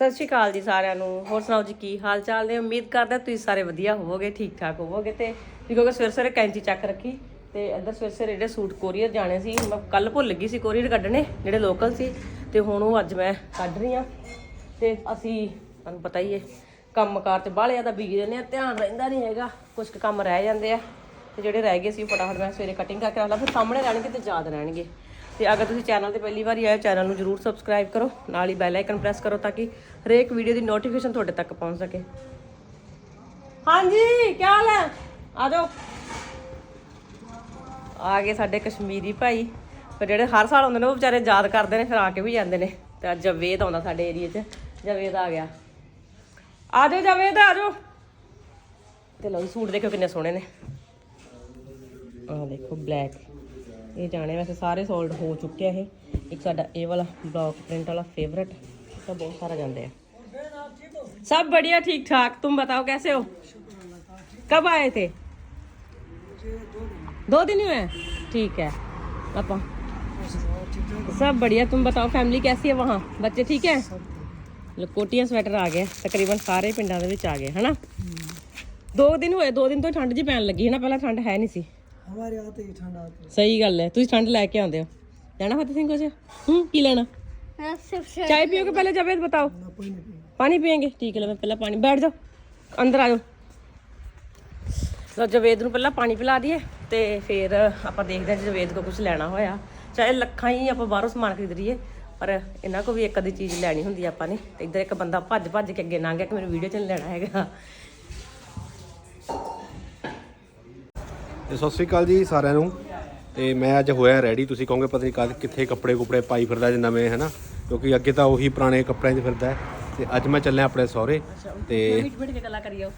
ਸਤਿ ਸ਼੍ਰੀ ਅਕਾਲ ਜੀ ਸਾਰਿਆਂ ਨੂੰ। ਹੋਰ ਸੁਣਾਓ ਜੀ, ਕੀ ਹਾਲ ਚਾਲ ਨੇ? ਉਮੀਦ ਕਰਦਾ ਤੁਸੀਂ ਸਾਰੇ ਵਧੀਆ ਹੋਵੋਗੇ, ਠੀਕ ਠਾਕ ਹੋਵੋਗੇ। ਤੇ ਜੀ ਕਿਉਂਕਿ ਸਵੇਰੇ ਸਵੇਰੇ ਕੈਂਚੀ ਚੱਕ ਰੱਖੀ ਤੇ ਇੱਧਰ ਸਵੇਰੇ ਸਵੇਰੇ ਜਿਹੜੇ ਸੂਟ ਕੋਰੀਅਰ ਜਾਣੇ ਸੀ, ਮੈਂ ਕੱਲ ਭੁੱਲ ਗਈ ਸੀ ਕੋਰੀਅਰ ਕੱਢਣੇ, ਜਿਹੜੇ ਲੋਕਲ ਸੀ। ਤੇ ਹੁਣ ਉਹ ਅੱਜ ਮੈਂ ਕੱਢ ਰਹੀ ਆ ਤੇ ਅਸੀਂ, ਤੁਹਾਨੂੰ ਪਤਾ ਹੀ ਹੈ, ਕੰਮਕਾਰ 'ਤੇ ਬਾਹਲੇ ਜ਼ਿਆਦਾ ਬਿਜ਼ੀ ਰਹਿੰਦੇ ਆ, ਧਿਆਨ ਰਹਿੰਦਾ ਨਹੀਂ ਹੈਗਾ ਕੁਝ ਕੁ ਕੰਮ ਰਹਿ ਜਾਂਦੇ ਆ। ਤੇ ਜਿਹੜੇ ਰਹਿ ਗਏ ਸੀ ਉਹ ਫਟਾਫਟ ਮੈਂ ਸਵੇਰੇ ਕਟਿੰਗ ਕਰਕੇ ਰੱਖ ਲਾ, ਫਿਰ ਸਾਹਮਣੇ ਰਹਿਣਗੇ ਤੇ ਯਾਦ ਰਹਿਣਗੇ। ਤੇ ਅਗਰ ਤੁਸੀਂ ਚੈਨਲ ਤੇ ਪਹਿਲੀ ਵਾਰੀ ਆਏ ਚੈਨਲ ਨੂੰ ਜਰੂਰ ਸਬਸਕ੍ਰਾਈਬ ਕਰੋ, ਨਾਲ ਹੀ ਬੈਲ ਆਈਕਨ ਪ੍ਰੈਸ ਕਰੋ ਤਾਂ ਕਿ ਹਰੇਕ ਵੀਡੀਓ ਦੀ ਨੋਟੀਫਿਕੇਸ਼ਨ ਤੁਹਾਡੇ ਤੱਕ ਪਹੁੰਚ ਸਕੇ। ਹਾਂਜੀ, ਕੀ ਹਾਲ ਹੈ? ਆ ਜਾਓ। ਆ ਗਏ ਸਾਡੇ ਕਸ਼ਮੀਰੀ ਭਾਈ। ਪਰ ਜਿਹੜੇ ਹਰ ਸਾਲ ਆਉਂਦੇ ਨੇ, ਉਹ ਵਿਚਾਰੇ ਯਾਦ ਕਰਦੇ ਨੇ, ਫਿਰ ਆ ਕੇ ਵੀ ਜਾਂਦੇ ਨੇ। ਤੇ ਅੱਜ ਜਵੇਦ ਆਉਂਦਾ ਸਾਡੇ ਏਰੀਆ 'ਚ। ਜਵੇਦ ਆ ਗਿਆ। ਆ ਜਾਓ ਜਵੇਦ, ਆ ਜਾਓ। ਤੇ ਲਓ ਸੂਟ ਦੇਖੋ ਕਿੰਨੇ ਸੋਹਣੇ ਨੇ। ਆਹ ਦੇਖੋ ਬਲੈਕ ਇਹ ਜਾਣੇ ਵੈਸੇ ਸਾਰੇ ਸੋਲਡ ਹੋ ਚੁੱਕੇ ਆ ਇਹ ਇੱਕ ਸਾਡਾ ਇਹ ਵਾਲਾ ਬਲੌਕ ਪ੍ਰਿੰਟ ਵਾਲਾ ਫੇਵਰਟ ਤਾਂ ਬਹੁਤ ਸਾਰਾ ਜਾਂਦੇ ਆ सब बढ़िया ठीक ठाक तुम बताओ कैसे हो कब आए थे दो दिन हुए हैं? ठीक है पापा सब बढ़िया तुम बताओ फैमिली कैसी है वहाँ बच्चे ठीक है ਲਕੋਟੀਆਂ ਸਵੈਟਰ ਆ ਗਏ ਤਕਰੀਬਨ ਸਾਰੇ ਪਿੰਡਾਂ ਦੇ ਵਿੱਚ ਆ ਗਏ ਹਨਾ ਦੋ ਦਿਨ ਹੋਏ ਦੋ ਦਿਨ ਤੋਂ ਠੰਡ ਜੀ ਪੈਣ ਲੱਗੀ ਹੈ ਨਾ ਪਹਿਲਾਂ ਠੰਡ ਹੈ ਨਹੀਂ ਸੀ हमारे आते ही ठंड आती ਸਹੀ ਗੱਲ ਹੈ ਤੁਸੀਂ ਠੰਡ ਲੈ ਕੇ ਆਉਂਦੇ ਹੋ। ਜਾਣਾ ਫਤਿਹ ਸਿੰਘ ਕੋਲ ਹੂੰ ਕੀ ਲੈਣਾ? हाँ, सब सब ਪਹਿਲੇ ਜਾਵੇਦ ਬਤਾਓ? ਪਾਣੀ। ਪੀਏਗੇ? ਠੀਕ ਹੈ ਮੈਂ ਪਹਿਲਾਂ ਪਾਣੀ ਬੈਠ ਜਾਓ ਅੰਦਰ ਆ ਜਾਓ। ਲਓ ਜਵੇਦ ਨੂੰ ਪਹਿਲਾਂ ਪਾਣੀ ਪਿਲਾ ਦਈਏ ਤੇ ਫੇਰ ਆਪਾਂ ਦੇਖਦੇ ਹਾਂ ਜਵੇਦ ਕੋ ਕੁਝ ਲੈਣਾ ਹੋਇਆ। ਚਾਹੇ ਲੱਖਾਂ ਹੀ ਆਪਾਂ ਬਾਹਰੋਂ ਸਮਾਨ ਖਰੀਦ ਖਰੀਦਰੀਏ ਪਰ ਇਹਨਾਂ ਕੋ ਵੀ ਇੱਕ ਅੱਧੀ ਚੀਜ਼ ਲੈਣੀ ਹੁੰਦੀ ਆ ਆਪਾਂ ਨੇ। ਤੇ ਇੱਧਰ ਇੱਕ ਬੰਦਾ ਭੱਜ ਭੱਜ ਕੇ ਅੱਗੇ ਨਾ ਗਿਆ ਕਿ ਮੈਨੂੰ ਵੀਡੀਓ ਚ ਨੀ ਲੈਣਾ ਹੈਗਾ। ਤੇ ਸਤਿ ਸ੍ਰੀ ਅਕਾਲ ਜੀ ਸਾਰਿਆਂ ਨੂੰ। ਤੇ ਮੈਂ ਅੱਜ ਹੋਇਆ ਰੈਡੀ ਤੁਸੀਂ ਕਹੋਗੇ ਪਤਾ ਨਹੀਂ ਕਦ ਕਿੱਥੇ ਕੱਪੜੇ ਕੁਪੜੇ ਪਾਈ ਫਿਰਦਾ ਜੇ ਨਵੇਂ ਹਨਾ? ਕਿਉਂਕਿ ਅੱਗੇ ਤਾਂ ਉਹੀ ਪੁਰਾਣੇ ਕੱਪੜਿਆਂ 'ਚ ਫਿਰਦਾ ਹੈ। ਤੇ ਅੱਜ ਮੈਂ ਚੱਲਿਆ ਆਪਣੇ ਸਹੁਰੇ। ਤੇ ਮਿੰਟ ਮਿੰਟ ਕੇ ਗੱਲਾਂ ਕਰੀਓ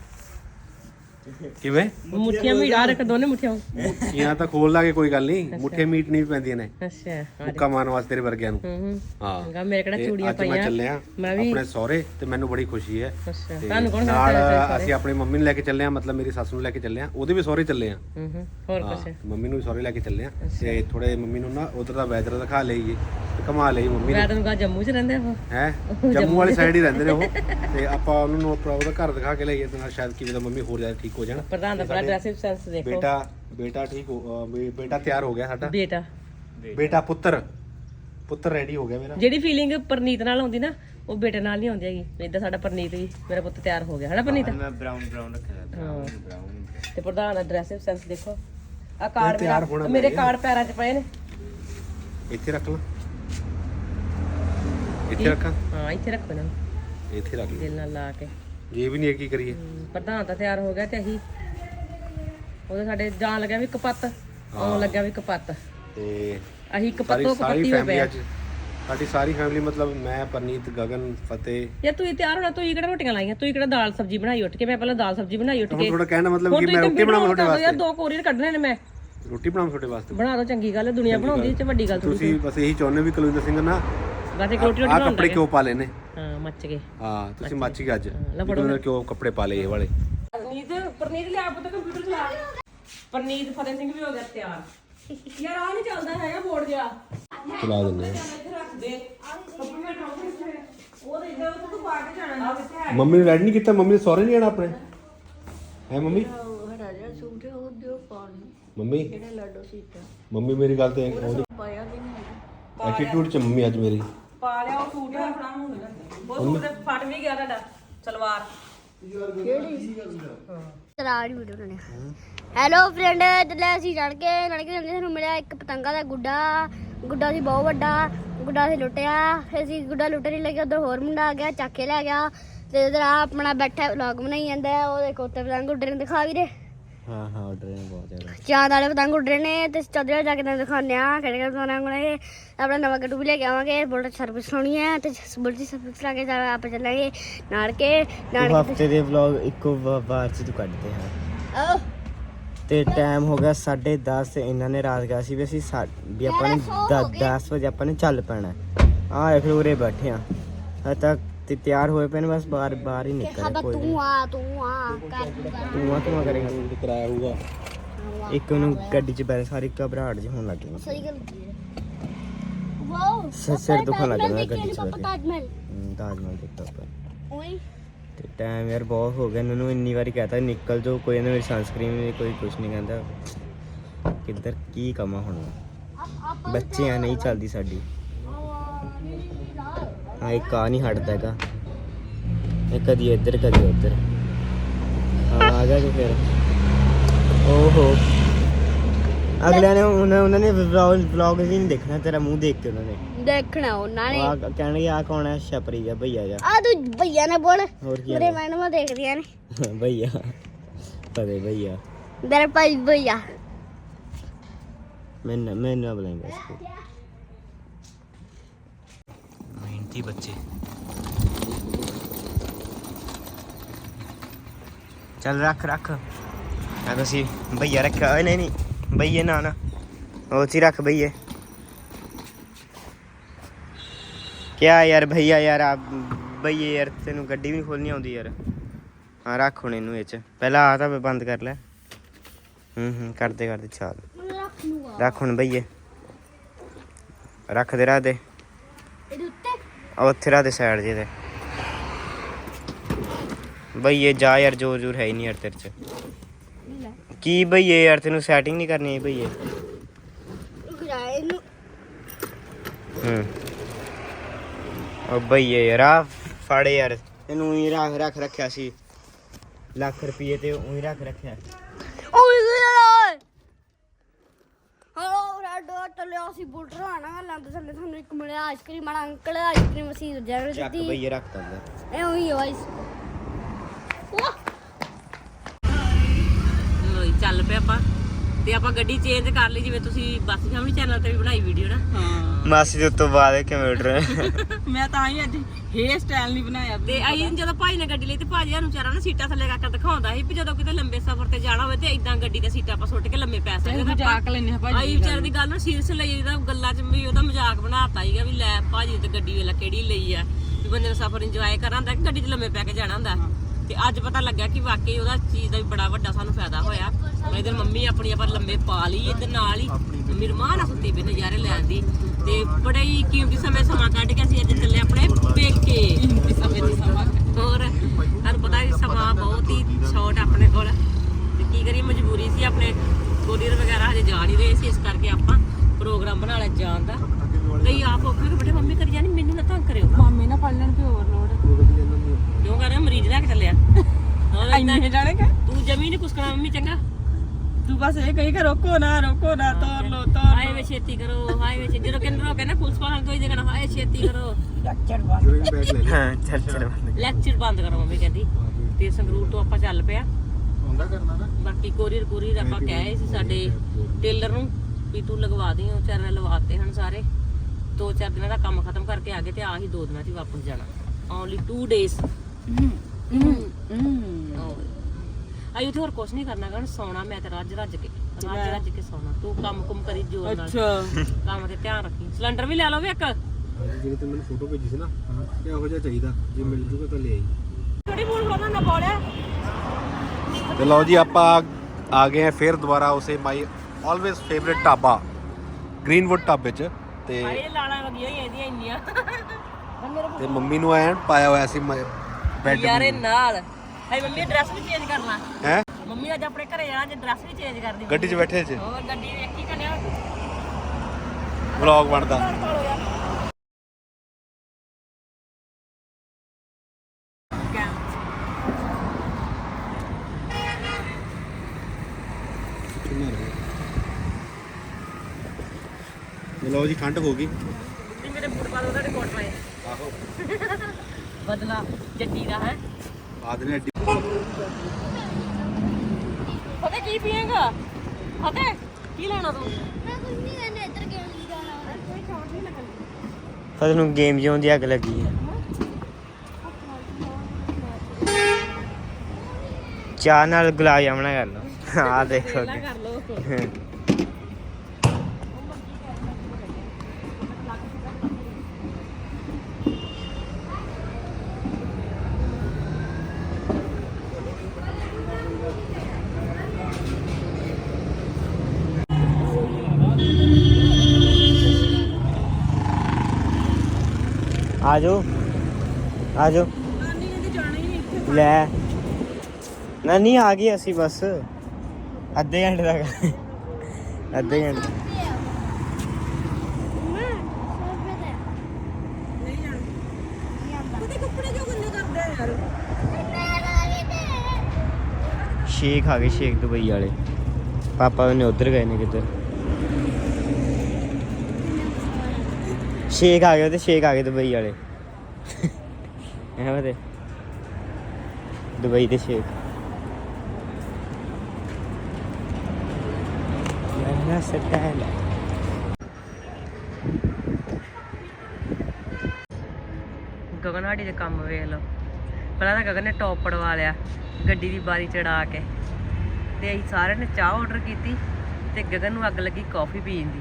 ਕਿਵੇਂ? ਮੁੱਠੀਆਂ ਵੀ ਆ ਰੱਖ ਦੋਨੇ ਮੁੱਠੀਆਂ। ਮੁੱਠੀਆਂ ਤਾਂ ਖੋਲ ਲਾਂਗੇ ਕੋਈ ਗੱਲ ਨਹੀਂ ਮੁੱਠੇ ਮੀਟ ਨਹੀਂ ਪੈਂਦੀਆਂ ਨੇ। ਅੱਛਾ ਮੁੱਕਾ ਮਾਰਨ ਵਾਸਤੇ ਤੇਰੇ ਵਰਗਿਆਂ ਨੂੰ। ਹੂੰ ਚੰਗਾ ਮੇਰੇ ਕਿਹੜਾ ਚੂੜੀਆਂ ਅੱਜ ਮੈਂ ਪਾਈਆਂ? ਚੱਲਿਆ ਮੈਂ ਵੀ ਆਪਣੇ ਸਹੁਰੇ ਤੇ ਮੈਨੂੰ ਬੜੀ ਖੁਸ਼ੀ ਹੈ। ਅੱਛਾ ਤੁਹਾਨੂੰ ਕੌਣ ਨਾਲ ਅਸੀਂ ਆਪਣੀ ਮੰਮੀ ਨੂੰ ਲੈ ਕੇ ਚੱਲੇ ਆ ਮਤਲਬ ਮੇਰੀ ਸੱਸ ਨੂੰ ਲੈ ਕੇ ਚੱਲੇ ਆ ਉਹਦੇ ਵੀ ਸਹੁਰੇ ਚੱਲੇ ਆ ਹੂੰ ਹੂੰ। ਹੋਰ ਕੁਛ? ਮੰਮੀ ਨੂੰ ਵੀ ਸਹੁਰੇ ਲੈ ਕੇ ਚੱਲੇ ਆ ਤੇ ਥੋੜੇ ਮੰਮੀ ਨੂੰ ਨਾ ਉਧਰ ਦਾ ਵੈਦਰ ਦਿਖਾ ਲਈਏ ਤੇ ਘੁਮਾ ਲਈ ਮੰਮੀ ਨੂੰ। ਮੈਂ ਤੈਨੂੰ ਕਹਾ ਜੰਮੂ 'ਚ ਰਹਿੰਦੇ ਆ ਉਹ ਹੈ ਜੰਮੂ ਵਾਲੀ ਸਾਈਡ ਹੀ ਰਹਿੰਦੇ ਨੇ ਉਹ। ਤੇ ਆਪਾਂ ਉਹਨਾਂ ਨੂੰ ਆਪਣਾ ਉਹਦਾ ਘਰ ਦਿਖਾ ਕੇ ਲਈਏ ਤੇ ਨਾਲ ਸ਼ਾਇਦ ਕਿਵੇਂ ਦਾ ਮੰਮੀ ਹੋਰ ਜ਼ਿਆਦਾ ਠੀਕ ਹੋ ਜਾਣ। ਪ੍ਰਧਾਨ ਦਾ ਬੜਾ ਡਰੈਸਿਵ ਸੈਂਸ ਦੇਖੋ। ਬੇਟਾ ਬੇਟਾ ਠੀਕ ਹੋ ਅਹ ਬੇ- ਬੇਟਾ ਤਿਆਰ ਹੋ ਗਿਆ ਸਾਡਾ। ਬੇਟਾ। ਬੇਟਾ ਪੁੱਤਰ। ਪੁੱਤਰ ਰੈਡੀ ਹੋ ਗਿਆ ਮੇਰਾ। ਜਿਹੜੀ ਫੀਲਿੰਗ ਪਰਨੀਤ ਨਾਲ ਆਉਂਦੀ ਨਾ ਉਹ ਬੇਟੇ ਨਾਲ ਨਹੀਂ ਆਉਂਦੀ ਹੈਗੀ। ਇਦਾਂ ਸਾਡਾ ਪਰਨੀਤ ਵੀ ਮੇਰਾ ਪੁੱਤ ਤਿਆਰ ਹੋ ਗਿਆ। ਹਨਾ ਪਰਨੀਤ? ਮੈਂ ਬ੍ਰਾਊਨ ਬ੍ਰਾਊਨ ਰੱਖਿਆ ਹਾਂ। ਬ੍ਰਾਊਨ ਤੇ ਪ੍ਰਧਾਨ ਦਾ ਡਰੈਸਿਵ ਸੈਂਸ ਦੇਖੋ। ਆ ਕਾਰਡ ਤਿਆਰ ਮੇਰਾ ਹੋਣਾ ਮੇਰੇ ਕਾਰਡ ਪੈਰਾਂ 'ਚ ਪਏ ਨੇ। ਇੱਥੇ ਰੱਖ ਲਾ। ਇੱਥੇ ਰੱਖਾਂ। ਹਾਂ ਇੱਥੇ ਰੱਖੋ ਨਾ। ਇੱਥੇ ਰੱਖ ਲਈ ਦਿਲ ਨਾਲ ਲਾ ਕੇ। ਜੇ ਵੀ ਨਹੀਂ ਕੀ ਕਰੀਏ? ਪ੍ਰਧਾਨ ਤਾਂ ਤਿਆਰ ਹੋ ਗਿਆ ਤੇ ਅਸੀਂ ਉਹਦੇ ਸਾਡੇ ਜਾਣ ਲੱਗਿਆ ਵੀ ਕਪੱਤ ਆਉਣ ਲੱਗਿਆ ਵੀ ਕਪੱਤ ਤੇ ਅਸੀਂ ਕਪੱਤੋਂ ਕਪੱਤੀ ਆ। ਅੱਜ ਸਾਡੀ ਸਾਰੀ ਫੈਮਿਲੀ ਮਤਲਬ ਮੈਂ ਪਰਨੀਤ ਗਗਨ ਫਤਿਹ। ਯਾਰ ਤੂੰ ਹੀ ਤਿਆਰ ਹੋਣਾ ਤੂੰ ਹੀ ਕਿਹੜਾ ਰੋਟੀਆਂ ਲਾਈਆਂ? ਤੂੰ ਹੀ ਕਿਹੜਾ ਦਾਲ ਸਬਜ਼ੀ ਬਣਾਈ ਉੱਠ ਕੇ? ਮੈਂ ਪਹਿਲਾਂ ਦਾਲ ਸਬਜ਼ੀ ਬਣਾਈ ਉੱਠ ਕੇ। ਥੋੜਾ ਕਹਿਣ ਮਤਲਬ ਕਿ ਮੈਂ ਰੋਟੀ ਬਣਾਵਾਂ ਤੁਹਾਡੇ ਯਾਰ ਵਾਸਤੇ। ਦੋ ਕੋਰੀਅਰ ਕੱਢਣੇ ਨੇ ਮੈਂ। ਰੋਟੀ ਬਣਾਵਾਂ ਤੁਹਾਡੇ ਵਾਸਤੇ। ਬਣਾ ਦੋ ਚੰਗੀ ਗੱਲ ਹੈ ਦੁਨੀਆ ਬਣਾਉਂਦੀ ਇਹ ਚ ਵੱਡੀ ਗੱਲ ਤੁਸੀਂ ਬਸ ਇਹੀ ਚਾਹੁੰਦੇ ਵੀ ਕੁਲਵਿੰਦਰ ਸਿੰਘ ਨਾ ਬਸ ਇੱਕ ਰੋਟੀ ਰੋਟੀ ਬਣਾਉਂਦਾ ਕੱਪੜੇ ਕਿਉਂ ਪਾ ਲੈਨੇ ਹਾਂ ਮੱਚ ਗਏ। ਹਾਂ ਤੁਸੀਂ ਮੱਚ ਗਏ ਅੱਜ। ਕੁਲਵਿੰਦਰ ਕਿਉਂ ਕੱਪੜੇ ਪਾ ਲਏ ਇਹ ਵਾਲੇ? ਪਰਨੀਤ ਪਰਨੀਤ ਲਿਆ ਪੁੱਤ ਕੰਪਿਊਟਰ ਚਲਾ। ਪਰਨੀਤ ਫਤਿਹ ਸਿੰਘ ਵੀ ਹੋ ਗਿਆ ਤਿਆਰ। ਯਾਰ ਆ ਨਹੀਂ ਚੱਲਦਾ ਹੈਗਾ ਬੋਰਡ ਜਿਆ ਚਲਾ ਦਿੰਦੇ ਆ। ਮੰਮੀ ਨੇ ਰੈਡ ਨਹੀਂ ਕੀਤਾ? ਮੰਮੀ ਨੇ ਸਹੁਰੇ ਨਹੀਂ ਆਣਾ ਆਪਣੇ? ਹੈ ਮੰਮੀ? ਹਰਾਜਾ ਸੂਟ ਉਹ ਦਿਓ ਪਾਉਣ। ਮੰਮੀ? ਲੱਡੋ ਸੀਤਾ? ਮੰਮੀ ਮੇਰੀ ਗੱਲ ਤੇ ਉਹਦੀ ਪਾਇਆ ਵੀ ਨਹੀਂ ਐਟੀਟਿਊਡ ਚ ਮੰਮੀ ਅੱਜ ਮੇਰੀ। ਪਾ ਲਿਆ ਉਹ ਸੂਟ ਆਪਣਾ ਹੁਣ। ਉਹ ਸੂਟ ਫਟ ਵੀ ਗਿਆ ਤੁਹਾਡਾ, ਸਲਵਾਰ। ਤਰਾੜੀ ਵੀਡੀਓ ਬਣਾਉਣੀ ਹੈਲੋ ਫਰੈਂਡ ਚੱਲੇ ਅਸੀਂ ਚੜ ਕੇ ਲੜ ਕੇ ਜਾਂਦੇ ਸਾਨੂੰ ਮਿਲਿਆ ਇੱਕ ਪਤੰਗਾ ਦਾ ਗੁੱਡਾ। ਗੁੱਡਾ ਸੀ ਬਹੁਤ ਵੱਡਾ, ਗੁੱਡਾ ਸੀ ਲੁੱਟਿਆ। ਫਿਰ ਅਸੀਂ ਗੁੱਡਾ ਲੁੱਟ ਨਹੀਂ ਲੱਗਿਆ ਉਧਰ ਹੋਰ ਮੁੰਡਾ ਆ ਗਿਆ, ਚੱਕ ਕੇ ਲੈ ਗਿਆ। ਤੇ ਇਧਰ ਆ ਆਪਣਾ ਬੈਠਾ ਵਲੌਗ ਬਣਾਈ ਜਾਂਦਾ, ਉਹ ਦੇਖੋ ਉੱਤੇ ਪਤੰਗ ਉੱਡ ਰਹੇ ਦਿਖਾ ਵੀ ਹਾਂ ਹਾਂ ਹੈ ਬਹੁਤ ਜ਼ਿਆਦਾ। ਚਾਂਦ ਵਾਲੇ ਪਤੰਗ ਉੱਡ ਰਹੇ ਨੇ ਤੇ ਚਾਦਰ ਜਾ ਕੇ ਤੁਹਾਨੂੰ ਦਿਖਾਉਂਦੇ ਆ ਕਿਹੜੇ ਕਿਹੜੇ ਪਤੰਗ ਬਣਾਏ ਆਪਣਾ ਨਵਾਂ ਗੱਡੂ ਵੀ ਲੈ ਕੇ ਆਵਾਂਗੇ ਬੁਲਟ ਸਰਵਿਸ ਹੋਣੀ ਹੈ ਤੇ ਬੁਲਟ ਦੀ ਸਰਵਿਸ ਲਾ ਕੇ ਜਾ ਆਪਾਂ ਚੱਲਾਂਗੇ ਨਾਨਕੇ ਨਾਨਕੇ ਹਫ਼ਤੇ ਦੇ ਵਲੌਗ ਇੱਕੋ ਵਾ- ਵਾਰ ਚ ਤੂੰ ਕੱਢਦੇ ਹਾਂ। ਤੇ ਟਾਈਮ ਹੋ ਗਿਆ 10:30 ਇਹਨਾਂ ਨੇ ਰਾਤ ਗਿਆ ਸੀ ਵੀ ਅਸੀਂ ਸਾ- ਵੀ ਆਪਾਂ ਨੇ 10 ਵਜੇ ਆਪਾਂ ਨੇ ਚੱਲ ਪੈਣਾ। ਆ ਫਿਰ ਉਰੇ ਬੈਠੇ ਆ ਹਜੇ ਤੱਕ ਤੇ ਤਿਆਰ ਹੋਏ ਪਏ ਨੇ ਬਸ ਬਾਹਰ ਬਾਹਰ ਹੀ ਨਿਕਲੇ ਖਾਬਾ ਕੋਈ ਤੂੰ ਆ ਤੂੰ ਆ ਕਰ ਤੂੰ ਕਰ। ਤੂੰ ਆ ਤੂੰ ਕਰੇਗਾ ਕਰਾਇਆ ਹੋਊਗਾ। ਇੱਕ ਨੂੰ ਗੱਡੀ 'ਚ ਬੈਠ ਸਾਰੀ ਘਬਰਾਹਟ ਜਿਹੀ ਹੋਣ ਲੱਗ ਗਈ। ਸਹੀ ਗੱਲ ਹੈ। ਵਾਓ ਸਿਰ- ਸਿਰ ਦੁਖਣ ਲੱਗ ਜਾਂਦਾ ਗੱਡੀ 'ਚ ਬੈਠ ਕੇ। ਤਾਜ ਮਹਿਲ ਹਮ, ਤਾਜ ਮਹਿਲ ਦੇਖਿਆ ਆਪਾਂ। ਓਏ। ਤੇ ਟਾਈਮ ਯਾਰ ਬਹੁਤ ਹੋ ਗਿਆ ਇਹਨਾਂ ਨੂੰ ਇੰਨੀ ਵਾਰੀ ਕਹਤਾ ਨਿਕਲ ਜਾਓ ਕੋਈ ਨਾ ਮੇਰੀ ਸਨਸਕ੍ਰੀਨ ਨਹੀਂ ਕੋਈ ਕੁਝ ਨਹੀਂ ਕਹਿੰਦਾ। ਕਿੱਧਰ ਕੀ ਕਮਾ ਹੁਣ। ਬੱਚੇ ਆ ਨਹੀਂ ਚੱਲਦੀ ਸਾਡੀ। ਆ ਇੱਕ ਆ ਨਹੀਂ ਹਟਦਾ ਹੈਗਾ। ਇਹ ਕਦੀ ਇੱਧਰ ਕਦੀ ਉੱਧਰ। ਆ ਗਿਆ ਜੀ ਫਿਰ। ਓਹੋ। ਅਗਲਿਆਂ ਨੇ ਉਹਨਾਂ ਉਹਨਾਂ ਨੇ ਵਲੌਗ ਵਲੌਗ ਵੀ ਨਹੀਂ ਦੇਖਣਾ ਤੇਰਾ ਮੂੰਹ ਦੇਖ ਕੇ ਉਹਨਾਂ ਨੇ। ਦੇਖਣਾ ਉਹਨਾਂ ਨੇ। ਆ ਕਹਿਣਗੇ ਆ ਕੌਣ ਹੈ? ਛਪਰੀ ਆ ਭਈਆ ਜਾ। ਆ ਤੂੰ ਭਈਆ ਨਾ ਬੋਲ। ਮੇਰੇ ਮੈਡਮਾਂ ਦੇਖਦੀਆਂ ਨੇ। ਭਈਆ। ਤਦੇ ਭਈਆ। ਮੇਰੇ ਭਾਈ ਭਈਆ। ਮੈਂ ਨਾ ਮੈਂ ਨਾ। ਬੁਲਾਉਂਗਾ 35 ਬੱਚੇ। ਚੱਲ ਰੱਖ ਰੱਖ। ਆ ਤੁਸੀਂ ਭਈਆ ਰੱਖਿਆ ਓਏ ਨਹੀਂ ਨਹੀਂ ਭਈਏ ਨਾ ਨਾ। ਉਹ ਚੀ ਰੱਖ ਭਈਏ ਕਿਆ ਯਾਰ ਭਈਆ ਯਾਰ ਆ ਭਈਏ ਯਾਰ ਤੈਨੂੰ ਗੱਡੀ ਵੀ ਨਹੀਂ ਖੋਲਣੀ ਆਉਂਦੀ ਯਾਰ। ਹਾਂ ਰੱਖ ਹੁਣ ਇਹਨੂੰ ਇਹ ਪਹਿਲਾਂ ਆ ਤਾਂ ਬੰਦ ਕਰ ਲੈ ਹੂੰ ਹੂੰ ਕਰਦੇ ਕਰਦੇ ਚਾਲ। ਰੱਖ ਹੁਣ ਭਈਏ ਰੱਖ ਦੇ ਰੱਖ ਉੱਤੇ ਆ ਉੱਥੇ ਰੱਖ ਦੇ ਸਾਈਡ ਜੇ ਤੇ ਬਈਏ ਜਾ ਯਾਰ ਜ਼ੋਰ ਜ਼ੋਰ ਹੈ ਹੀ ਨਹੀਂ ਯਾਰ ਤੇਰੇ ਚ ਕੀ ਬਈਏ ਯਾਰ ਤੈਨੂੰ ਸੈਟਿੰਗ ਨਹੀਂ ਕਰਨੀ ਬਈਏ ਹੂੰ ਉਹ ਬਈਏ ਯਾਰ ਆ ਫੜ ਯਾਰ ਇਹਨੂੰ ਹੀ ਰੱਖ ਰੱਖ ਰੱਖਿਆ ਸੀ ਲੱਖ ਰੁਪਏ ਤੇ ਉਹੀ ਰੱਖ ਰੱਖਿਆ ਓਏ ਓਏ ਰਾਡੋ ਚੱਲਿਆ ਸੀ ਬੁਲਟ ਰਾਣਾ ਲੰਦ ਥੱਲੇ ਤੁਹਾਨੂੰ ਇੱਕ ਮਿਲਿਆ ਆਈਸਕ੍ਰੀਮ ਵਾਲਾ ਅੰਕਲ ਆਈਸਕ੍ਰੀਮ ਅਸੀਂ ਜਰੂਰ ਚੱਕ ਦਿੱਤੀ। ਬਈਏ ਰੱਖ ਤਾ ਇਹ ਉਹੀ ਵਾਈਸ ਵਾਹ ਲੋ ਜੀ, ਚੱਲ ਪਿਆ ਆਪਾਂ। ਤੇ ਆਪਾਂ ਗੱਡੀ ਚੇਂਜ ਕਰ ਲਈ ਜਿਵੇਂ ਤੁਸੀਂ ਬੱਸ ਫੈਮਿਲੀ ਚੈਨਲ ਤੇ ਵੀ ਬਣਾਈ ਵੀਡੀਓ ਨਾ। ਹਾਂ। ਮਾਸੀ ਦੇ ਉੱਤੋਂ ਬਾਅਦ ਕੰਪਿਊਟਰ ਮੈਂ ਤਾਂ ਹੀ ਅੱਜ ਹੇਅਰ ਸਟਾਈਲ ਨਹੀਂ ਬਣਾਇਆ ਤੇ ਆਈ ਜਦੋਂ ਭਾਈ ਨੇ ਗੱਡੀ ਲਈ ਤੇ ਭਾਜੀ ਨੂੰ ਵਿਚਾਰਾ ਨਾ ਸੀਟਾਂ ਥੱਲੇ ਕਰਕੇ ਦਿਖਾਉਂਦਾ ਸੀ ਵੀ ਜਦੋਂ ਕਿਤੇ ਲੰਬੇ ਸਫ਼ਰ ਤੇ ਜਾਣਾ ਹੋਵੇ ਤੇ ਇਦਾਂ ਗੱਡੀ ਦੇ ਸੀਟਾਂ ਆਪਾਂ ਸੁੱਟ ਕੇ ਲੰਮੇ ਪੈ ਸਕਦੇ ਤਾਂ ਮਜ਼ਾਕ ਲੈਨੇ ਆ ਭਾਜੀ ਆਈ ਵਿਚਾਰੇ ਦੀ ਗੱਲ ਨੂੰ ਸੀਰੀਅਸ ਲਈ ਇਹਦਾ ਗੱਲਾਂ 'ਚ ਵੀ ਉਹਦਾ ਮਜ਼ਾਕ ਬਣਾਤਾ ਹੀਗਾ ਵੀ ਲੈ ਭਾਜੀ ਤੇ ਗੱਡੀ ਵੇਲਾ ਕਿਹੜੀ ਲਈ ਆ। ਵੀ ਬੰਦੇ ਨੂੰ ਸਫ਼ਰ ਇੰਜੋਏ ਕਰਨਾ ਹੁੰਦਾ ਕਿ ਗੱਡੀ 'ਚ ਲੰਮੇ ਪੈ ਕੇ ਜਾਣਾ ਹੁੰਦਾ। ਤੇ ਅੱਜ ਪਤਾ ਲੱਗਾ ਕਿ ਵਾਕਈ ਉਹਦਾ ਚੀਜ਼ ਦਾ ਵੀ ਬੜਾ ਵੱਡਾ ਸਾਨੂੰ ਫਾਇਦਾ ਹੋਇਆ। ਇਧਰ ਮੰਮੀ ਆਪਣੀ ਆਪਾਂ ਲੰਮੇ ਪਾ ਲਈ ਇਹਦੇ ਨਾਲ ਹੀ ਮੰਮੀ ਰਮਾਨ ਨਾਲ ਸੁੱਤੀ ਵੀ ਨਜ਼ਾਰੇ ਲੈਣ ਦੀ। ਤੇ ਬੜਾ ਹੀ ਕੀਮਤੀ ਸਮੇਂ ਸਮਾਂ ਕੱਢ ਕੇ ਅਸੀਂ ਅੱਜ ਚੱਲੇ ਆਪਣੇ ਪੇਕੇ। ਸਮੇਂ ਦੀ ਸਮਾਂ ਹੋਰ ਤੁਹਾਨੂੰ ਪਤਾ ਹੈ ਸਮਾਂ ਬਹੁਤ ਹੀ ਸ਼ਾਰਟ ਆਪਣੇ ਕੋਲ। ਤੇ ਕੀ ਕਰੀਏ ਮਜਬੂਰੀ ਸੀ ਆਪਣੇ ਕੋਰੀਅਰ ਵਗੈਰਾ ਹਜੇ ਜਾ ਨਹੀਂ ਰਹੇ ਸੀ ਇਸ ਕਰਕੇ ਆਪਾਂ ਪ੍ਰੋਗਰਾਮ ਬਣਾ ਲਿਆ ਜਾਣ ਦਾ। ਕਈ ਆਪ ਔਖੇ ਕਿ ਬੜੇ ਮੰਮੀ ਕਰੀ ਜਾਣੀ ਮੈਨੂੰ ਨਾ ਤੰਗ ਕਰਿਓ। ਮਾਮੇ ਨਾ ਪੜ ਲੈਣ ਤੇ ਓਵਰਲੋਡ ਕਰ ਰਿਹਾ ਮਰੀਜ਼ ਲੈ ਕੇ ਚੱਲਿਆ। ਹੋਰ ਏਦਾਂ- ਇੰਨੇ ਜਾਣੇ ਕਿ ਤੂੰ ਜਮੀ ਨਹੀਂ ਕੁਛ ਕਰਾਂ ਮੰਮੀ ਚੰਗਾ? ਤੂੰ ਬਸ ਇਹ ਕਹੀ ਕਿ ਰੋਕੋ ਨਾ ਰੋਕੋ ਨਾ ਤੋਰ ਲੋ ਤੋਰ ਹਾਏ ਵੇ ਛੇਤੀ ਕਰੋ ਹਾਏ ਵੇ ਛੇਤੀ। ਜਦੋਂ ਕਹਿੰਦੇ ਰੋ ਕਹਿੰਦੇ ਪੁਲਿਸ ਵਾਲਿਆਂ ਤੋਂ ਹੀ ਜਗਣਾ ਹਾਏ ਛੇਤੀ ਕਰੋ। ਹਾਂ ਚੱਲ ਚੱਲ ਬੰਦ ਲੈਕਚਰ ਬੰਦ ਕਰੋ ਮੰਮੀ ਕਹਿੰਦੀ। ਤੇ ਸੰਗਰੂਰ ਤੋਂ ਆਪਾਂ ਚੱਲ ਪਿਆ। ਬਾਕੀ ਕੋਰੀਅਰ ਕੋਰੀਅਰ ਆਪਾਂ ਕਹੇ ਸੀ ਸਾਡੇ ਟੇਲਰ ਨੂੰ ਵੀ ਤੂੰ ਲਗਵਾ ਦੇ ਉਹ ਚੈਨਲ ਲਵਾਤੇ ਹਨ ਸਾਰੇ। ਦੋ ਚਾਰ ਦਿਨਾਂ ਦਾ ਕੰਮ ਖਤਮ ਕਰਕੇ ਆ ਗਏ ਤੇ ਆਹੀ ਦੋ ਦਿਨਾਂ 'ਚ ਹੀ ਵਾਪਸ ਜਾਣਾ। ਓਨਲੀ 2 ਡੇਜ਼ ਆਈ ਉਥੇ ਹੋਰ ਕੁਝ ਨਹੀਂ ਕਰਨਾ ਗਾ ਸੌਣਾ ਮੈਂ ਤੇ ਰੱਜ ਰੱਜ ਕੇ ਰੱਜ ਰੱਜ ਕੇ ਸੌਣਾ। ਤੂੰ ਕੰਮ ਕੁਮ ਕਰੀ ਜੋਰ ਨਾਲ। ਅੱਛਾ। ਕੰਮ ਤੇ ਧਿਆਨ ਰੱਖੀ। ਸਿਲੰਡਰ ਵੀ ਲੈ ਲਓ ਵੀ ਇੱਕ। ਜਿਹੜੀ ਤੂੰ ਮੈਨੂੰ ਫੋਟੋ ਭੇਜੀ ਸੀ ਨਾ ਇਹੋ ਜਿਹਾ ਚਾਹੀਦਾ ਜੇ ਮਿਲ ਜੂਗਾ ਤਾਂ ਲੈ ਆਈ ਥੋੜੀ ਬੋਲ ਕਰਨਾ ਨਾ ਬੋਲਿਆ ਤੇ ਲਓ ਜੀ ਆਪਾਂ ਆ ਗਏ ਆ ਫਿਰ ਦੁਬਾਰਾ ਉਸੇ my always favourite dhaba Greenwood ਢਾਬੇ 'ਚ। ਤੇ ਹਾਏ ਲਾਲਾਂ ਵਗੀਆਂ ਹੀ ਇਹਦੀਆਂ ਇੰਨੀਆਂ। ਤੇ ਮੰਮੀ ਨੂੰ ਐਨ ਪਾਇਆ ਹੋਇਆ ਸੀ ਬੈੱਡ ਯਾਰੇ ਨਾਲ। ਹਾਏ ਮੰਮੀ ਡਰੈਸ ਵੀ ਚੇਂਜ ਕਰਨਾ। ਹੈ? ਮੰਮੀ ਅੱਜ ਆਪਣੇ ਘਰੇ ਜਾਣਾ ਜੇ ਡਰੈਸ ਵੀ ਚੇਂਜ ਕਰਦੀ ਗੱਡੀ 'ਚ ਬੈਠੇ 'ਚ ਹੋਰ ਗੱਡੀ ਵੇਖੀ ਕਰਿਆ ਵਲੌਗ ਬਣਦਾ। ਲਓ ਜੀ ਠੰਡ ਹੋ ਗਈ। ਮੇਰੇ ਬੂਟ ਪਾ ਦੋ ਉਹਦੇ ਕੋਟ ਪਾਏ ਆਹੋ। ਬਦਲਾ ਜੱਟੀ ਦਾ ਹੈ। ਬਾਦ ਨੇ ਅੱਡੀ ਫਤੇ ਕੀ ਪੀਏਗਾ? ਫਤੇ ਕੀ ਲੈਣਾ ਤੂੰ? ਮੈਂ ਕੁਝ ਨਹੀਂ ਕਰਨਾ ਇੱਧਰ ਗੇਮ ਨਹੀਂ ਜਾਣਾ। ਕੋਈ ਸ਼ੌਟ ਨਹੀਂ ਲੱਗਣਾ। ਫਸਲ ਨੂੰ ਗੇਮ ਜਿਉਂ ਦੀ ਅੱਗ ਲੱਗੀ ਹੈ। ਚਾਹ ਨਾਲ ਗੁਲਾਬ ਜਾਮਣਾ ਕਰ ਲਓ। ਆ ਦੇਖੋ ਪਹਿਲਾਂ ਕਰ ਲੋ ਆ ਜਾਓ ਆ ਜਾਓ ਨਾਨੀ ਕਹਿੰਦੀ ਜਾਣਾ ਹੀ ਨਹੀਂ ਇੱਥੇ ਲੈ ਨਾਨੀ ਆ ਗਈ ਅਸੀਂ ਬਸ। ਅੱਧੇ ਘੰਟੇ ਤੱਕ। ਅੱਧੇ ਘੰਟੇ। ਸ਼ੇਖ ਆ ਗਏ ਸ਼ੇਖ ਦੁਬਈ ਵਾਲੇ। ਪਾਪਾ ਨੇ ਉਧਰ ਗਏ ਨੇ ਕਿੱਧਰ ਸ਼ੇਕ ਆ ਗਏ ਤੇ ਸ਼ੇਖ ਆ ਗਏ ਦੁਬਈ ਵਾਲੇ। ਐਵੇਂ ਤੇ ਦੁਬਈ ਦੇ ਸ਼ੇਖ ਯਾਰ ਸਟਾਈਲ। ਗਗਨ ਸਾਡੀ ਦੇ ਕੰਮ ਵੇਖ ਲਓ। ਪਹਿਲਾਂ ਤਾਂ ਗਗਨ ਨੇ ਟੌਪ ਪੜਵਾ ਲਿਆ, ਗੱਡੀ ਦੀ ਬਾਰੀ ਚੜਾ ਕੇ। ਤੇ ਅਸੀਂ ਸਾਰਿਆਂ ਨੇ ਚਾਹ ਆਰਡਰ ਕੀਤੀ ਤੇ ਗਗਨ ਨੂੰ ਅੱਗ ਲੱਗੀ ਕਾਫੀ ਪੀਣ ਦੀ।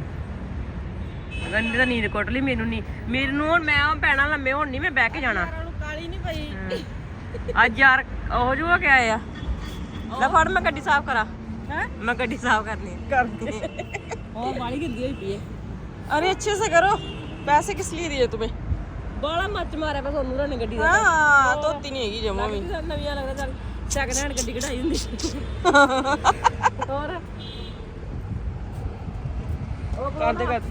ਗਗਨ ਨੇ ਤਾਂ ਨੀਂਦ ਕੁੱਟ ਲਈ ਮੈਨੂੰ ਨਹੀਂ ਮੈਨੂੰ ਹੁਣ ਮੈਂ ਆ ਪੈਣਾ ਲੰਮੇ ਹੁਣ ਨਹੀਂ ਮੈਂ ਬਹਿ ਕੇ ਜਾਣਾ ਨੂੰ ਕਾਲੀ ਨਹੀਂ ਪਈ ਅੱਜ ਯਾਰ ਉਹ ਜੋ ਕਿ ਆਇਆ ਲੈ ਫੜ ਮੈਂ ਗੱਡੀ ਸਾਫ਼ ਕਰਾਂ ਹੈ ਮੈਂ ਗੱਡੀ ਸਾਫ਼ ਕਰਨੀ ਹੈ करते और बाड़ी गंदी हुई पी है अरे अच्छे से करो पैसे किस लिए दिए तुम्हें ਬਾਲਾ ਮੱਚ ਮਾਰਿਆ ਬਸ ਉਹਨੂੰ ਨੇ ਗੱਡੀ ਦਾ हाँ धोती नहीं हैगी जमा भी ਨਵੀਆਂ ਲੱਗਦਾ ਚੱਲ ਸੈਕਿੰਡ ਹੈਂਡ ਗੱਡੀ ਕਢਾਈ ਹੁੰਦੀ ਹੋਰ करते करते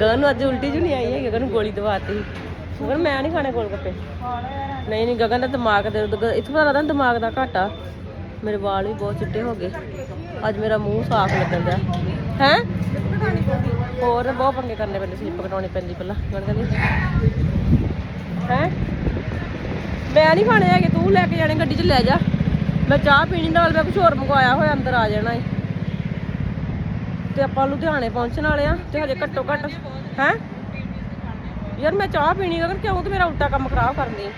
ਗਗਨ ਨੂੰ ਅੱਜ ਉਲਟੀ ਜੂ ਨਹੀਂ ਆਈ ਹੈ ਗਗਨ ਨੂੰ ਗੋਲੀ ਦਵਾਤੀ। ਗਗਨ, ਮੈਂ ਨਹੀਂ ਖਾਣੇ ਗੋਲ ਗੱਪੇ ਨਹੀਂ ਨਹੀਂ, ਗਗਨ ਦਾ ਦਿਮਾਗ ਦੇ ਇੱਥੋਂ ਪਤਾ ਲੱਗਦਾ ਦਿਮਾਗ ਦਾ ਘਾਟਾ। ਮੇਰੇ ਵਾਲ ਵੀ ਬਹੁਤ ਚਿੱਟੇ ਹੋ ਗਏ। ਅੱਜ ਮੇਰਾ ਮੂੰਹ ਸਾਫ਼ ਲੱਗਣ ਦਾ ਹੈ? ਹੋਰ ਬਹੁਤ ਪੰਗੇ ਕਰਨੇ ਪੈਂਦੇ ਸਲਿੱਪ ਕਟਾਉਣੀ ਪੈਂਦੀ ਪਹਿਲਾਂ। ਗਗਨ ਕਹਿੰਦੀ, ਹੈ? ਮੈਂ ਨਹੀਂ ਖਾਣੇ ਹੈਗੇ, ਤੂੰ ਲੈ ਕੇ ਜਾਣੇ, ਗੱਡੀ 'ਚ ਲੈ ਜਾ। ਮੈਂ ਚਾਹ ਪੀਣੀ, ਨਾਲ ਮੈਂ ਕੁਝ ਹੋਰ ਮੰਗਵਾਇਆ ਹੋਇਆ, ਅੰਦਰ ਆ ਜਾਣਾ ਏ। ਤੇ ਆਪਾਂ ਲੁਧਿਆਣੇ ਪਹੁੰਚਣ ਵਾਲੇ ਆ ਤੇ ਹਜੇ ਘੱਟੋ ਘੱਟ, ਹੈ? ਯਾਰ ਮੈਂ ਚਾਹ ਪੀਣੀ ਅਗਰ ਕਿਉਂ ਤੇ ਮੇਰਾ ਉਲਟਾ ਕੰਮ ਖਰਾਬ ਕਰਨੀ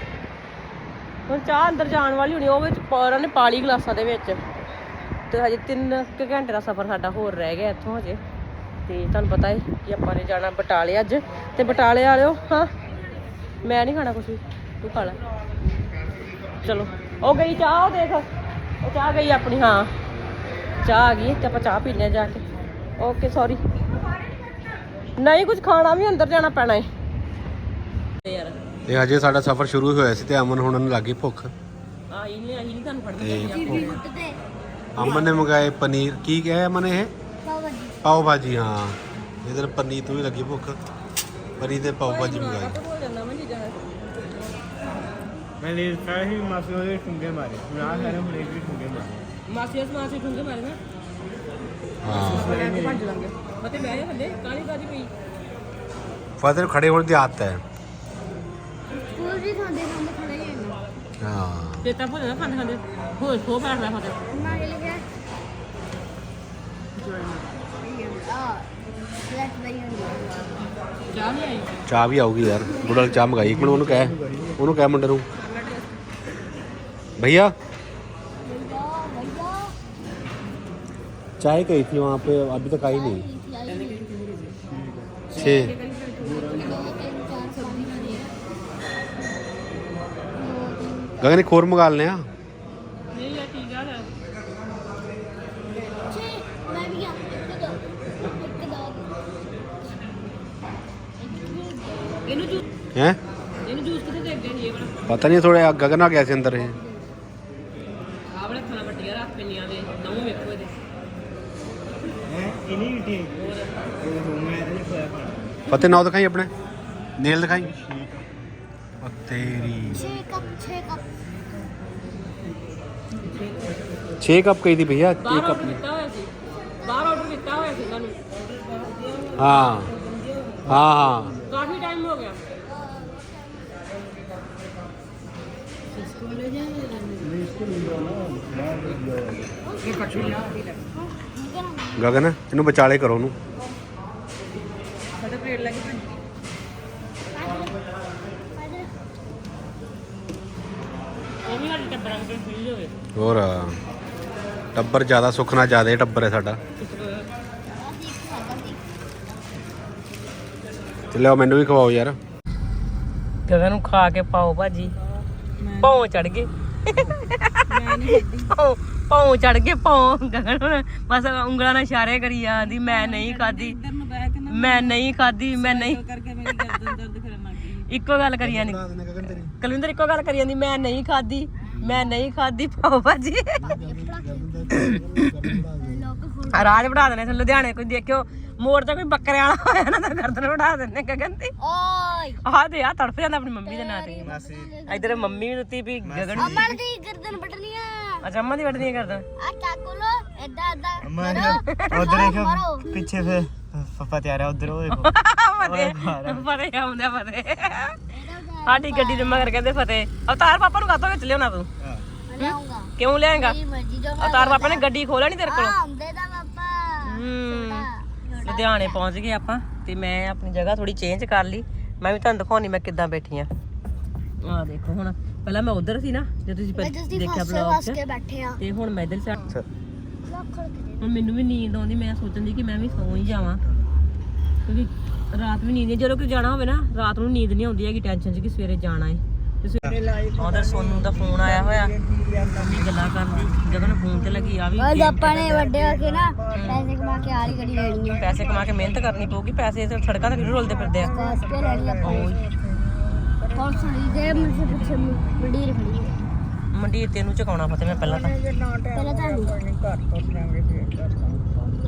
ਹੁਣ ਚਾਹ ਅੰਦਰ ਜਾਣ ਵਾਲੀ ਹੋਣੀ ਉਹ ਵਿੱਚ ਪਾ- ਉਹਨਾਂ ਨੇ ਪਾਲੀ ਗਲਾਸਾਂ ਦੇ ਵਿੱਚ। ਤੇ ਹਜੇ 3 ਘੰਟੇ ਦਾ ਸਫ਼ਰ ਸਾਡਾ ਹੋਰ ਰਹਿ ਗਿਆ ਇੱਥੋਂ ਹਜੇ। ਤੇ ਤੁਹਾਨੂੰ ਪਤਾ ਹੈ ਕਿ ਆਪਾਂ ਨੇ ਜਾਣਾ ਬਟਾਲੇ ਅੱਜ। ਤੇ ਬਟਾਲੇ ਵਾਲਿਓ, ਹਾਂ? ਮੈਂ ਨਹੀਂ ਖਾਣਾ ਕੁਛ ਤੂੰ ਖਾ ਲੈ। ਚਲੋ, ਉਹ ਗਈ ਚਾਹ, ਉਹ ਦੇਖ। ਉਹ ਚਾਹ ਗਈ ਆਪਣੀ, ਹਾਂ। ਚਾਹ ਆ ਗਈ, ਤੇ ਆਪਾਂ ਚਾਹ ਪੀਨੇ ਆ ਜਾ ਕੇ। ਓਕੇ ਸੌਰੀ ਨਹੀਂ ਕੁਝ ਖਾਣਾ ਵੀ ਅੰਦਰ ਜਾਣਾ ਪੈਣਾ ਹੈ ਯਾਰ ਤੇ ਅਜੇ ਸਾਡਾ ਸਫ਼ਰ ਸ਼ੁਰੂ ਹੋਇਆ ਸੀ ਤੇ ਅਮਨ ਹੁਣ ਨੂੰ ਲੱਗੀ ਭੁੱਖ। ਆਈ ਨਹੀਂ ਆਈ ਨਹੀਂ ਤੁਹਾਨੂੰ ਫੜਨੀ ਤੇ ਭੁੱਖ- ਅਮਨ ਨੇ ਮੰਗਾਏ ਪਨੀਰ। ਕੀ ਕਿਹਾ ਅਮਨ ਇਹ? ਪਾਓ ਭਾਜੀ ਹਾਂ। ਇਧਰ ਪਨੀਰ ਤੋਂ ਵੀ ਲੱਗੀ ਭੁੱਖ। ਪਨੀਰ ਤੇ ਪਾਓ ਭਾਜੀ ਮੰਗਾਈ ਮੈਂ ਲੈ ਸਾਰਾ ਹੀ ਮਾਸੀ ਉਹਦੇ ਠੁੰਗੇ ਮਾਰੇ। ਮੈਂ ਆ ਸਾਰੇ ਹੁਣੇ ਵੀ ਠੁੰਗੇ ਮਾਰੇ। ਮਾਸੀਆਂ ਸਮਾਸੀ ਠੁੰਗੇ ਮਾਰੇ ਨਾ। ਹਾਂ ਲੈ ਕੇ ਭੱਜ ਲਾਂਗੇ ਮਤੇ ਬਹਿ ਜਾ ਥੱਲੇ ਕਾਲੀ ਕਾਲੀ ਪਈ ਫਾਦਰ ਖੜੇ ਹੋਣ ਦੀ ਆਦਤ ਹੈ। ਸਕੂਲ ਵੀ ਖਾਂਦੇ ਖਾਂਦੇ ਖੜੇ ਹੀ ਨਾ ਹਾਂ। ਤੇ ਤਾਂ ਭੋਜਨ ਖਾਂਦੇ ਖਾਂਦੇ। ਹੋਏ ਖੋ ਬੈਠ ਰਿਹਾ ਫਤੇ ਨਾ ਇਹ ਲਿਆ ਆ ਬਲੈਕ ਬੈਰੀ ਚਾਹ ਨਹੀਂ ਆਈ? ਚਾਹ ਵੀ ਆਊਗੀ ਯਾਰ। ਬੁੜਾ ਚਾਹ ਮੰਗਾਈ। ਇੱਕ ਮਿੰਟ ਉਹਨੂੰ ਕਹਿ। ਉਹਨੂੰ ਕਹਿ ਮੁੰਡੇ ਨੂੰ। भैया चाय कही थी वहाँ पे अभी तक आई नहीं छः गगन एक और मंगा लें हैं पता नहीं थोड़े गगना कैसे अंदर है ਫਤਿਹ ਨਾਮ ਦਿਖਾਈ ਆਪਣੇ? ਨੇਲ ਦਿਖਾਈ? ਉਹ 6 ਕੱਪ 6 ਕੱਪ। 6 ਕੱਪ ਕਹੀ ਦੀ ਭਈਆ 1 ਕੱਪ ਆਰਡਰ ਬਾਹਰ ਆਰਡਰ ਦਿੱਤਾ ਹੋਇਆ ਸੀ ਸਾਨੂੰ। ਹਾਂ। ਹਾਂ ਹਾਂ। ਕਾਫੀ ਟਾਈਮ ਹੋ ਗਿਆ। ਗਗਨ ਇਹਨੂੰ ਵਿਚਾਲੇ ਕਰੋ ਉਹਨੂੰ। ਉਹ ਵੀ ਟੱਬਰਾਂ ਨੂੰ ਫੀਲ ਹੋਵੇ ਹੋਰ ਟੱਬਰ ਜ਼ਿਆਦਾ ਸੁੱਖ ਨਾਲ ਜ਼ਿਆਦਾ ਟੱਬਰ ਹੈ ਸਾਡਾ। ਚੱਲਿਓ ਮੈਨੂੰ ਵੀ ਖਵਾਓ ਯਾਰ। ਗਗਨ ਨੂੰ ਖਾ ਕੇ ਪਾਓ ਭਾਜੀ। ਪੌਂ ਚੜ ਗਏ। ਮੈਂ ਨਹੀਂ ਖਾਦੀ ਪੌਂ ਪੌਂ ਚੜ ਗਏ ਪੌਂ ਗਗਨ ਹੁਣ ਬਸ ਉਂਗਲਾਂ ਨਾਲ ਇਸ਼ਾਰੇ ਕਰੀ ਜਾਂਦੀ ਮੈਂ ਨਹੀਂ ਖਾਦੀ ਮੈਂ ਨਹੀਂ ਖਾਦੀ ਮੈਂ ਨਹੀਂ ਕਰਕੇ ਮੇਰੀ ਗਰਦਨ ਦਰਦ ਕਰਨ ਲੱਗ ਗਈ। ਇੱਕੋ ਗੱਲ ਕਰੀ ਜਾਂਦੀ। ਕਲਵਿੰਦਰ ਇੱਕੋ ਗੱਲ ਕਰੀ ਜਾਂਦੀ ਮੈਂ ਨਹੀਂ ਖਾਦੀ ਮੈਂ ਨਹੀਂ ਖਾਦੀ ਪਾਓ ਭਾਜੀ। ਰਾਜ ਬਣਾ ਦੇਣੇ ਸੀ ਲੁਧਿਆਣੇ ਕੋਈ ਦੇਖਿਓ ਮੋੜ ਤੇ ਕੋਈ ਬੱਕਰੇ ਵਾਲਾ ਹੋਇਆ ਨਾ ਤਾਂ ਗਰਦਨ ਵੜਾ ਦਿੰਦੇ ਗਗਨ ਦੀ ਓਏ। ਆਹ ਦੇ ਆ ਤੜਫ ਜਾਂਦਾ ਆਪਣੀ ਮੰਮੀ ਦੇ ਨਾਂ ਤੇ। ਇਧਰ ਮੰਮੀ ਵੀ ਦਿੱਤੀ ਵੀ ਗਗਨ ਅਮਰ ਦੀ ਗਰਦਨ ਵੱਢਣੀ ਆ। ਅੱਛਾ ਅੰਮਾ ਦੀ ਵੱਢਦੀ ਹੈ ਗਰਦਨ। ਆ ਚਾਕੂ ਲੋ ਮਾਰੋ ਮਾਰੋ, ਉਧਰ। ਦੇਖੋ ਪਿੱਛੇ ਫੇ ਪਪਾ ਤਿਆਰ ਹੈ ਉਧਰ ਉਹ ਦੇਖੋ। ਫਤਿਹ ਫਤਿਹ ਆਉਂਦਾ ਫਤਿਹ। ਸਾਡੀ ਗੱਡੀ ਦੇ ਮਗਰ ਕਹਿੰਦੇ ਫਤਿਹ। ਅਵਤਾਰ ਪਾਪਾ ਨੂੰ ਕਾਤੋਂ ਵਿੱਚ ਲਿਆਉਣਾ ਤੂੰ? ਲਿਆਉਂਗਾ। ਕਿਉਂ ਲਿਆਏਗਾ? ਮੇਰੀ ਮਰਜ਼ੀ ਜੋ ਅਵਤਾਰ ਪਾਪਾ ਨੇ ਗੱਡੀ ਖੋਲਿਆ ਨਹੀਂ ਤੇਰੇ ਕੋਲ? ਆਉਂਦੇ ਦਾ ਪਾਪਾ। ਹੂੰ। ਲੁਧਿਆਣੇ ਪਹੁੰਚ ਗਏ ਆਪਾਂ ਤੇ ਮੈਂ ਆਪਣੀ ਜਗ੍ਹਾ ਥੋੜੀ ਚੇਂਜ ਕਰ ਲਈ। ਮੈਂ ਵੀ ਤੁਹਾਨੂੰ ਦਿਖਾਉਣੀ ਮੈਂ ਕਿੱਦਾਂ ਬੈਠੀ ਆ। ਆ ਦੇਖੋ ਹੁਣ ਪਹਿਲਾਂ ਮੈਂ ਉਧਰ ਸੀ ਨਾ ਜੇ ਤੁਸੀਂ ਦੇਖਿਆ ਬਲੌਗ ਤੇ ਹੁਣ ਮੈਂ ਇਧਰ ਸਾ ਹੁਣ ਮੈਨੂੰ ਵੀ ਨੀਂਦ ਆਉਂਦੀ ਮੈਂ ਸੋਚਦੀ ਕਿ ਮੈਂ ਵੀ ਸੌਂ ਹੀ ਜਾਵਾਂ। ਕਿਉਂਕਿ ਰਾਤ ਵੀ ਨੀਂਦ ਨਹੀਂ ਜਦੋਂ ਕਿ ਜਾਣਾ ਹੋਵੇ ਨਾ ਰਾਤ ਨੂੰ ਨੀਂਦ ਨਹੀਂ ਆਉਂਦੀ ਹੈਗੀ ਟੈਨਸ਼ਨ 'ਚ ਕਿ ਸਵੇਰੇ ਜਾਣਾ ਹੈ ਤੇ ਸਵੇਰੇ ਉਹਦਾ ਸੋਨੂ ਦਾ ਫੋਨ ਆਇਆ ਹੋਇਆ। ਮੰਮੀ ਗੱਲਾਂ ਕਰਦੀ ਜਦੋਂ ਨੂੰ ਫੋਨ ਤੇ ਲੱਗੀ ਆ ਵੀ ਅੱਜ ਆਪਾਂ ਨੇ ਵੱਡੇ ਹੋ ਕੇ ਨਾ ਪੈਸੇ ਕਮਾ ਕੇ ਆਲੀ ਗੱਡੀ ਲੈਣੀ ਹੈ। ਪੈਸੇ ਕਮਾ ਕੇ ਮਿਹਨਤ ਕਰਨੀ ਪਊਗੀ ਪੈਸੇ ਤੇ ਸੜਕਾਂ ਤੇ ਕਿਉਂ ਰੁਲਦੇ ਫਿਰਦੇ ਆ। ਲੈਣੀ ਹੁਣ ਸੁਣੀ ਦੇ ਮੁਝੇ ਪਿੱਛੇ ਮੰਡੀਰ ਖੜੀ ਹੈ। ਮੰਡੀ ਤੈਨੂੰ ਚਕਾਉਣਾ ਫਤੇ ਮੈਂ ਪਹਿਲਾਂ ਤਾਂ। ਪਹਿਲਾਂ ਤੁਹਾਨੂੰ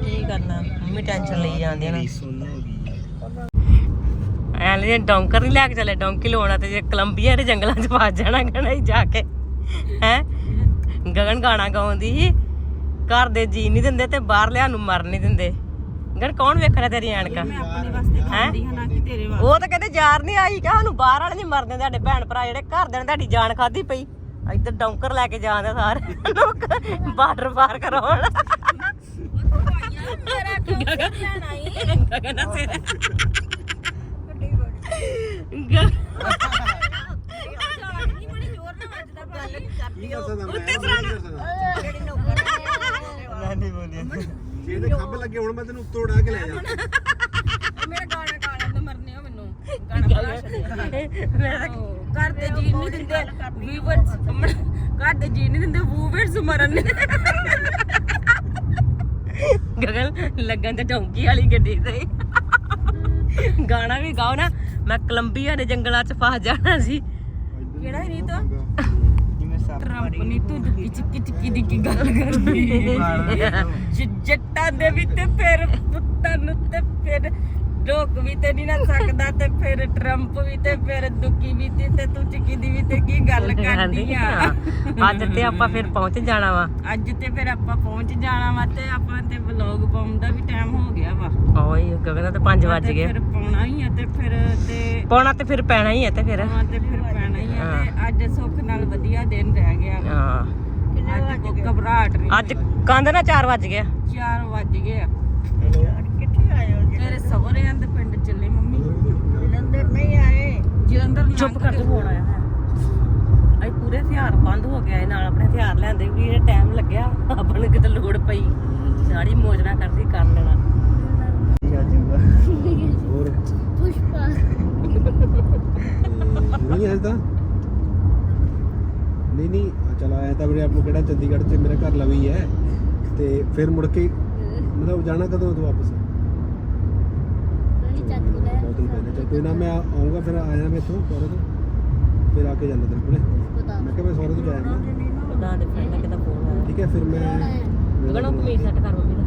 ਕੀ ਕਰਨਾ ਮੰਮੀ ਟੈਨਸ਼ਨ ਲਈ ਜਾਂਦੀ ਆ ਨਾ। ਐ ਲੈ ਡੌਂਕਰ ਨਹੀਂ ਲੈ ਕੇ ਚੱਲੇ ਡੌਂਕੀ ਲਵਾਉਣਾ ਤੇ ਜੇ ਕੋਲੰਬੀਆ ਦੇ ਜੰਗਲਾਂ 'ਚ ਫਸ ਜਾਣਾ ਹੀ ਜਾ ਕੇ। ਹੈ? ਗਗਨ ਗਾਣਾ ਗਾਉਂਦੀ ਸੀ ਘਰ ਦੇ ਜੀ ਨਹੀਂ ਦਿੰਦੇ ਤੇ ਬਾਹਰ ਲਿਆ ਨੂੰ ਮਰ ਨਹੀਂ ਦਿੰਦੇ। ਗਣ ਕੌਣ ਵੇਖਣਾ ਤੇਰੀ ਐਨਕਾਂ? ਆਪਣੇ ਵਾਸਤੇ ਹੈਂ? ਖਾਂਦੀ ਹਾਂ ਨਾ ਕਿ ਤੇਰੇ ਵਾਸਤੇ। ਉਹ ਤਾਂ ਕਹਿੰਦੇ ਯਾਰ ਨਹੀਂ ਆਈ ਕਾ ਸਾਨੂੰ ਬਾਹਰ ਵਾਲੇ ਨਹੀਂ ਮਰਦੇ ਤੁਹਾਡੇ ਭੈਣ ਭਰਾ ਜਿਹੜੇ ਘਰ ਦੇ ਨੇ ਤੁਹਾਡੀ ਜਾਨ ਖਾਦੀ ਪਈ। ਇੱਧਰ ਡੌਂਕਰ ਲੈ ਕੇ ਜਾਂਦੇ ਸਾਰੇ। ਲੋਕ ਬਾਰਡਰ ਪਾਰ ਕਰਾਉਣ। ਗਗਨ ਰਿਹਾ। ਗ- ਮੈਂ ਨਹੀਂ ਬੋਲਿਆ। ਜੇ ਇਹਦੇ ਖੰਭ ਲੱਗੇ ਹੁਣ ਮੈਂ ਤੈਨੂੰ ਉੱਤੋਂ ਉਡਾ ਕੇ ਲੈ ਜਾ ਮੇਰਾ ਗਾਣਾ ਗਾਣਾ ਨੂੰ ਮਰਨੇ ਹੋ ਮੈਨੂੰ ਗਾਣਾ ਬੜਾ ਛੱਡਿਆ ਮੈਂ ਤਾਂ ਘਰ ਦੇ ਜੀ ਨਹੀਂ ਦਿੰਦੇ ਵੀਵਰਸ ਘਰ ਦੇ ਜੀ ਨਹੀਂ ਦਿੰਦੇ ਵੂਵਰਸ ਮਰਨ। ਗਗਨ ਲੱਗਣ ਤੇ ਡੌਂਕੀ ਵਾਲੀ ਗੱਡੀ ਤੇ। ਗਾਣਾ ਵੀ ਗਾਓ ਨਾ ਮੈਂ ਕੋਲੰਬੀਆ ਦੇ ਜੰਗਲਾਂ 'ਚ ਫਸ ਜਾਣਾ ਸੀ। ਕਿਹੜਾ ਰੀਤ? ਜਿਵੇਂ ਸੱਪ ਟਰੰਪ ਨਹੀਂ ਤੂੰ ਦੁੱਕੀ ਚਿੱਕੀ ਚਿੱਕੀ ਦੀ ਕੀ ਗੱਲ ਕਰਦੀ ਜੱਟਾਂ ਦੇ ਵੀ ਤੇ ਫਿਰ ਪੁੱਤਾਂ ਨੂੰ ਤੇ ਫਿਰ ਰੋਕ ਵੀ ਤੇ ਨਹੀਂ ਨਾ ਸਕਦਾ ਤੇ ਫਿਰ ਟਰੰਪ ਵੀ ਤੇ ਫਿਰ ਦੁੱਕੀ ਵੀ ਤੇ ਤੇ ਤੂੰ ਚਿੱਕੀ ਦੀ ਵੀ ਤੇ ਕੀ ਗੱਲ ਕਰਦੀ ਆ? ਅੱਜ ਤੇ ਆਪਾਂ ਫਿਰ ਪਹੁੰਚ ਜਾਣਾ ਵਾ। ਅੱਜ ਤੇ ਫਿਰ ਆਪਾਂ ਪਹੁੰਚ ਜਾਣਾ ਵਾ ਤੇ ਆਪਾਂ ਤੇ ਵਲੌਗ ਪਾਉਣ ਦਾ ਵੀ ਟਾਈਮ ਹੋ ਗਿਆ ਵਾ। ਓਏ ਗਗਨ ਦਾ ਤੇ 5 ਵੱਜ ਗਏ। ਫਿਰ ਪਾਉਣਾ ਹੀ ਆ ਤੇ ਫਿਰ ਤੇ ਪਾਉਣਾ ਤੇ ਫਿਰ ਪੈਣਾ ਹੀ ਹੈ ਤੇ ਫਿਰ। ਪਾਉਣਾ ਤੇ ਫਿਰ ਪੈਣਾ ਹੀ ਆ ਤੇ ਅੱਜ ਸੁੱਖ ਨਾਲ ਵਧੀਆ ਦਿਨ ਰਹਿ ਗਿਆ ਵਾ। ਹਾਂ। ਅੱਜ ਘਬਰਾਹਟ ਨਹੀਂ ਅੱਜ ਕੰਧ ਨਾ 4 ਵੱਜ ਗਿਆ 4 ਵੱਜ ਗਏ ਆ। ਕਿੱਥੇ ਆਏ ਤੇਰੇ ਸਹੁਰਿਆਂ ਦੇ ਪਿੰਡ ਚੱਲੇ ਮੰਮੀ। ਜਲੰਧਰ ਨਹੀਂ ਆਏ। ਜਲੰਧਰ ਚੁੱਪ ਕਰ ਜਾ। ਫੋਨ ਆਇਆ ਅਈ ਪੂਰੇ ਹਥਿਆਰ ਬੰਦ ਹੋ ਗਿਆ ਇਹ ਨਾਲ ਆਪਣੇ ਹਥਿਆਰ ਲੈਂਦੇ ਵੀ ਇਹ ਟਾਈਮ ਲੱਗਿਆ ਆਪਾਂ ਨੂੰ ਕਿਤੇ ਲੋੜ ਪਈ। ਸਾਰੀ ਮੋਜਣਾ ਕਰਦੀ ਕਰ ਲੈਣਾ। ਹੋਰ? ਪੁਸ਼ਪਾ। ਨਹੀਂ ਹੈ ਤਾਂ? ਨਹੀਂ ਨਹੀਂ ਚਲ ਆਇਆ ਤਾਂ ਵੀਰੇ ਆਪ ਨੂੰ ਕਿਹੜਾ ਚੰਡੀਗੜ੍ਹ ਤੇ ਮੇਰਾ ਘਰ ਲਵੀ ਹੈ। ਤੇ ਫਿਰ ਮੁੜ ਕੇ ਮਤਲਬ ਜਾਣਾ ਕਦੋਂ ਤੂੰ ਵਾਪਸ? ਚਾਕੂ ਲੈ ਬਹੁਤ ਦਿਨ ਪਹਿਲੇ ਚੱਲ ਕੋਈ ਨਾ ਮੈਂ ਆਉਂਗਾ ਫਿਰ ਆਇਆ ਮੈਂ ਇੱਥੋਂ ਸੌਰੇ ਤੋਂ। ਫਿਰ ਆ ਕੇ ਜਾਂਦਾ ਤੇਰੇ ਕੋਲੇ। ਮੈਂ ਕਿਹਾ ਮੈਂ ਸੌਰੇ ਤੋਂ ਜਾਇਆ ਉਹਦਾ ਡਿਫਰੈਂਟ ਦਾ ਕਿਤਾ ਫੋਨ ਆਇਆ। ਠੀਕ ਹੈ ਫਿਰ ਮੈਂ ਗਣੋ ਕਮੀਜ਼ ਸੈੱਟ ਕਰ ਮੰਮੀ ਦਾ।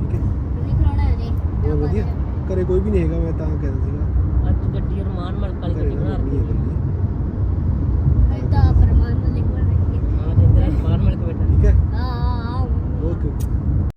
ਠੀਕ ਹੈ। ਨਹੀਂ ਕਰਾਉਣਾ ਹੈ ਜੀ। ਉਹ ਵਧੀਆ। ਘਰੇ ਕੋਈ ਵੀ ਨਹੀਂ ਹੈਗਾ ਮੈਂ ਤਾਂ ਕਹਿੰਦਾ ਸੀਗਾ। ਅੱਜ ਗੱਡੀ ਰਮਾਨ ਮਲਕ ਵਾਲੀ ਗੱਡੀ ਬਣਾ ਰਹੀ ਹੈ ਅੱਜ ਤਾਂ ਫਰਮਾਨ ਮਲਕ ਬਣਾ ਰਹੀ ਹੈ। ਹਾਂ ਜਿੰਦਰ ਰਮਾਨ ਮਲਕ ਬੈਠਾ। ਠੀਕ ਹੈ। ਹਾਂ ਓਕੇ।